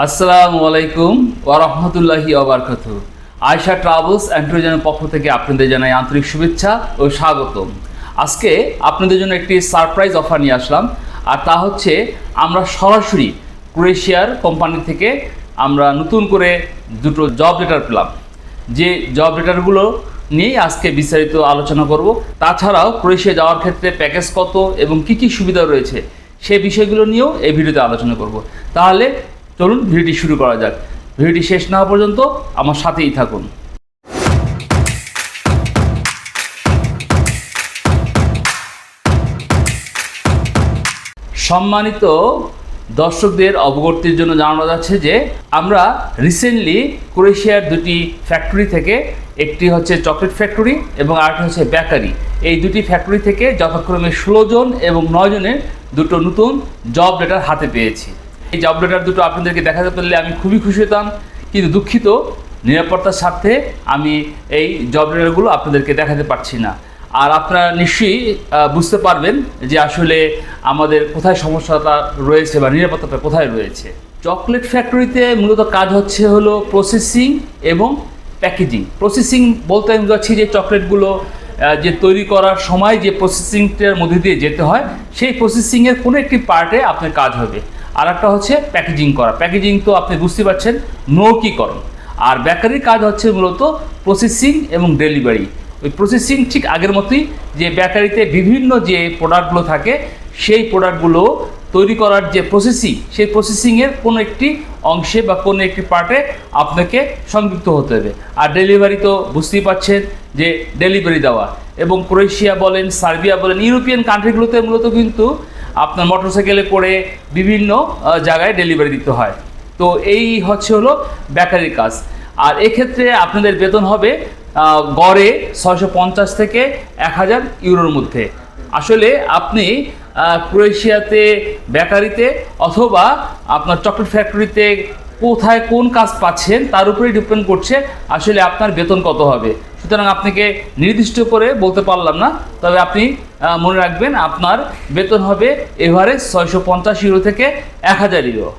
আসসালামু আলাইকুম ওরহমতুল্লাহি ওবরকাত আয়শা ট্রাভেলস অ্যান্ড ট্যুরিজমের পক্ষ থেকে আপনাদের জানাই আন্তরিক শুভেচ্ছা ও স্বাগতম। আজকে আপনাদের জন্য একটি সারপ্রাইজ অফার নিয়ে আসলাম, আর তা হচ্ছে আমরা সরাসরি ক্রোয়েশিয়ার কোম্পানি থেকে আমরা নতুন করে দুটো জব লেটার পেলাম। যে জব লেটারগুলো নিয়েই আজকে বিস্তারিত আলোচনা করব, তাছাড়াও ক্রোয়েশিয়া যাওয়ার ক্ষেত্রে প্যাকেজ কত এবং কি কি সুবিধা রয়েছে সেই বিষয়গুলো নিয়েও এই ভিডিওতে আলোচনা করব। তাহলে চলুন ভিডিওটি শুরু করা যাক। ভিডিওটি শেষ না পর্যন্ত আমার সাথেই থাকুন। সম্মানিত দর্শকদের অবগতির জন্য জানানো যাচ্ছে যে, আমরা রিসেন্টলি ক্রোয়েশিয়ার দুটি ফ্যাক্টরি থেকে একটি হচ্ছে চকলেট ফ্যাক্টরি এবং আরেকটি হচ্ছে বেকারি এই দুটি ফ্যাক্টরি থেকে যথাক্রমে ষোলো জন এবং নয় জনের দুটো নতুন জব লেটার হাতে পেয়েছি। এই জব লেটার দুটো আপনাদেরকে দেখাতে পারলে আমি খুবই খুশি হতাম, কিন্তু দুঃখিত, নিরাপত্তার স্বার্থে আমি এই জব লেটারগুলো আপনাদেরকে দেখাতে পারছি না। আর আপনারা নিশ্চয়ই বুঝতে পারবেন যে আসলে আমাদের কোথায় সমস্যাটা রয়েছে বা নিরাপত্তাটা কোথায় রয়েছে। চকলেট ফ্যাক্টরিতে মূলত কাজ হচ্ছে হলো প্রসেসিং এবং প্যাকেজিং প্রসেসিং বলতে আমি যাচ্ছি যে চকলেটগুলো যে তৈরি করার সময় যে প্রসেসিংটার মধ্যে দিয়ে যেতে হয়, সেই প্রসেসিংয়ের কোনো একটি পার্টে আপনার কাজ হবে। আর একটা হচ্ছে প্যাকেজিং করা। প্যাকেজিং তো আপনি বুঝতে পারছেন, নৌকিকরণ। আর বেকারির কাজ হচ্ছে মূলত প্রসেসিং এবং ডেলিভারি ওই প্রসেসিং ঠিক আগের মতোই যে বেকারিতে বিভিন্ন যে প্রোডাক্টগুলো থাকে, সেই প্রোডাক্টগুলো তৈরি করার যে প্রসেসিং সেই প্রসেসিংয়ের কোনো একটি অংশে বা কোনো একটি পার্টে আপনাকে সংযুক্ত হতে হবে। আর ডেলিভারি তো বুঝতেই পারছেন যে ডেলিভারি দেওয়া। এবং ক্রোয়েশিয়া বলেন, সার্বিয়া বলেন, ইউরোপিয়ান কান্ট্রিগুলোতে মূলত কিন্তু আপনার মোটরসাইকেলে করে বিভিন্ন জায়গায় ডেলিভারি দিতে হয়। তো এই হচ্ছে হলো বেকারির কাজ। আর এক্ষেত্রে আপনাদের বেতন হবে গড়ে ছয়শো পঞ্চাশ থেকে এক হাজার ইউরোর মধ্যে। আসলে আপনি ক্রোয়েশিয়াতে বেকারিতে অথবা আপনার চকলেট ফ্যাক্টরিতে কোথায় কোন কাজ পাচ্ছেন তার উপরে ডিপেন্ড করছে, আসলে আপনার বেতন কত হবে। সুতরাং আপনাকে নির্দিষ্ট করে বলতে পারলাম না, তবে আপনি মনে রাখবেন আপনার বেতন হবে এভারেজ ছয়শো পঞ্চাশ ইউরো থেকে এক হাজার ইউরো।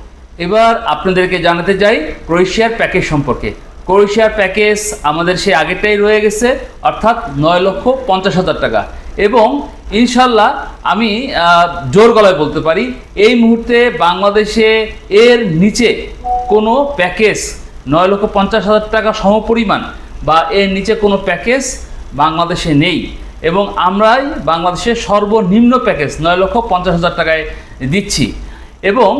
এবার আপনাদেরকে জানাতে চাই ক্রোয়েশিয়ার প্যাকেজ সম্পর্কে। ক্রোয়েশিয়ার প্যাকেজ আমাদের সেই আগেরটাই রয়ে গেছে, অর্থাৎ নয় লক্ষ পঞ্চাশ হাজার টাকা। এবং ইনশাল্লাহ আমি জোর গলায় বলতে পারি, এই মুহূর্তে বাংলাদেশে এর নিচে কোনো প্যাকেজ নয় লক্ষ পঞ্চাশ হাজার টাকা সমপরিমাণ বা এর নিচে কোনো প্যাকেজ বাংলাদেশে নেই। এবং আমরাই বাংলাদেশের সর্বনিম্ন প্যাকেজ নয় লক্ষ পঞ্চাশ হাজার টাকায় দিচ্ছি। এবং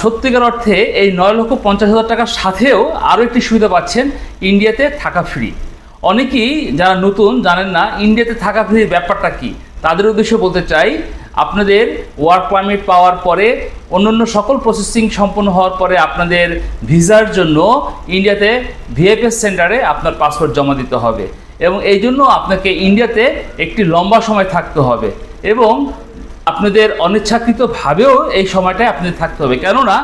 সত্যিকার অর্থে এই নয় লক্ষ পঞ্চাশ হাজার টাকার সাথেও আরও একটি সুবিধা পাচ্ছেন ইন্ডিয়াতে থাকা ফ্রি অনেকেই যারা নতুন জানেন না ইন্ডিয়াতে থাকা ফ্রির ব্যাপারটা কি। তাদের উদ্দেশ্যে বলতে চাই আপনাদের ওয়ার্ক পারমিট পাওয়ার পরে অন্যান্য সকল প্রসেসিং সম্পন্ন হওয়ার পরে আপনাদের ভিসার জন্য ইন্ডিয়াতে ভিএফএস সেন্টারে আপনার পাসপোর্ট জমা দিতে হবে। এবং এই জন্য আপনাকে ইন্ডিয়াতে একটি লম্বা সময় থাকতে হবে এবং আপনাদের অনিচ্ছাকৃতভাবেও এই সময়টায় আপনাদের থাকতে হবে। কেননা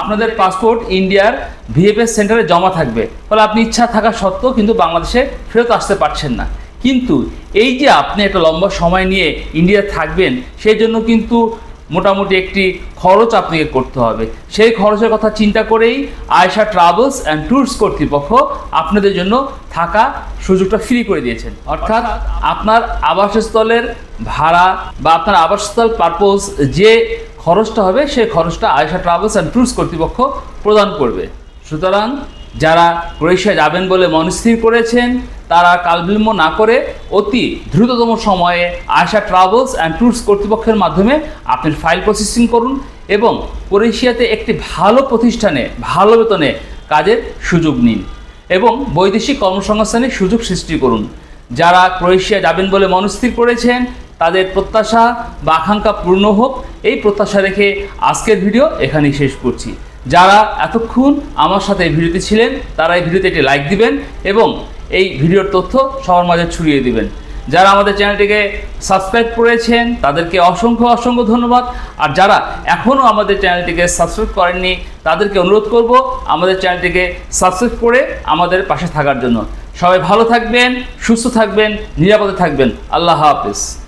আপনাদের পাসপোর্ট ইন্ডিয়ার ভিএফএস সেন্টারে জমা থাকবে। ফলে আপনি ইচ্ছা থাকা সত্ত্বেও কিন্তু বাংলাদেশে ফেরত আসতে পারছেন না। কিন্তু এই যে আপনি একটা লম্বা সময় নিয়ে ইন্ডিয়া থাকবেন সেই জন্য কিন্তু মোটামুটি একটি খরচ আপনাকে করতে হবে। সেই খরচের কথা চিন্তা করেই আয়সা ট্রাভেলস অ্যান্ড ট্যুরস কর্তৃপক্ষ আপনাদের জন্য থাকা সুযোগটা ফ্রি করে দিয়েছেন। অর্থাৎ আপনার আবাসস্থলের ভাড়া বা আপনার আবাসস্থল পারপোজ যে খরচটা হবে সেই খরচটা আয়সা ট্রাভেলস অ্যান্ড ট্যুরস কর্তৃপক্ষ প্রদান করবে। সুতরাং যারা ক্রোয়েশিয়া যাবেন বলে মনস্থির করেছেন, তারা কালবিলম্ব না করে অতি দ্রুততম সময়ে আয়সা ট্রাভেলস অ্যান্ড ট্যুরস কর্তৃপক্ষের মাধ্যমে আপনি ফাইল প্রসেসিং করুন এবং ক্রোয়েশিয়াতে একটি ভালো প্রতিষ্ঠানে, ভালো বেতনে কাজের সুযোগ নিন এবং বৈদেশিক কর্মসংস্থানের সুযোগ সৃষ্টি করুন। যারা ক্রোয়েশিয়া যাবেন বলে মনস্থির করেছেন, তাদের প্রত্যাশা বা আকাঙ্ক্ষা পূর্ণ হোক। এই প্রত্যাশা রেখে আজকের ভিডিও এখানেই শেষ করছি। যারা এতক্ষণ আমার সাথে এই ভিডিওতে ছিলেন, তারা এই ভিডিওতে একটি লাইক দিবেন এবং এই ভিডিওর তথ্য সবার মাঝে ছড়িয়ে দিবেন। যারা আমাদের চ্যানেলটিকে সাবস্ক্রাইব করেছেন, তাদেরকে অসংখ্য অসংখ্য ধন্যবাদ। আর যারা এখনও আমাদের চ্যানেলটিকে সাবস্ক্রাইব করেননি, তাদেরকে অনুরোধ করব আমাদের চ্যানেলটিকে সাবস্ক্রাইব করে আমাদের পাশে থাকার জন্য। সবাই ভালো থাকবেন, সুস্থ থাকবেন, নিরাপদে থাকবেন। আল্লাহ হাফিজ।